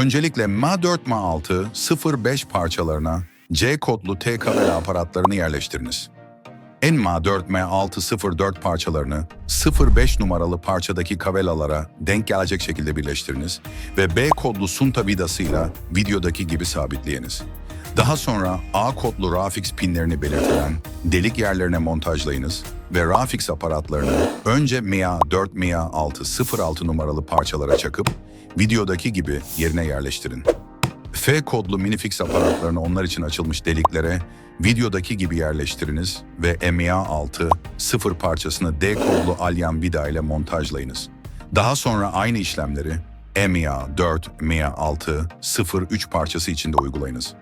Öncelikle MA4 MA6 05 parçalarına C kodlu T kabel aparatlarını yerleştiriniz. Enma 4M604 parçalarını 05 numaralı parçadaki kabelalara denk gelecek şekilde birleştiriniz ve B kodlu sunta vidasıyla videodaki gibi sabitleyiniz. Daha sonra A kodlu Rafix pinlerini belirtilen delik yerlerine montajlayınız ve Rafix aparatlarını önce MIA 4 MIA 6 06 numaralı parçalara çakıp videodaki gibi yerine yerleştirin. F kodlu minifix aparatlarını onlar için açılmış deliklere videodaki gibi yerleştiriniz ve MIA 6 0 parçasını D kodlu alyan vida ile montajlayınız. Daha sonra aynı işlemleri MIA 4, MIA 6, 0 3 parçası için de uygulayınız.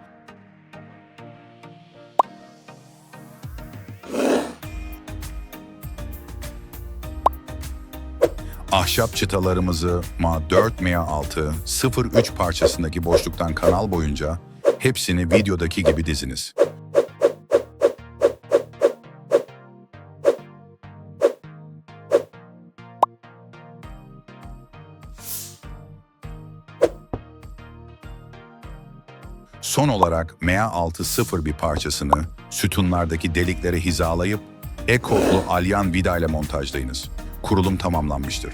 Ahşap çıtalarımızı MA4, MA6, 03 parçasındaki boşluktan kanal boyunca hepsini videodaki gibi diziniz. Son olarak MA6 bir parçasını sütunlardaki deliklere hizalayıp E kodlu alyan vida ile montajlayınız. Kurulum tamamlanmıştır.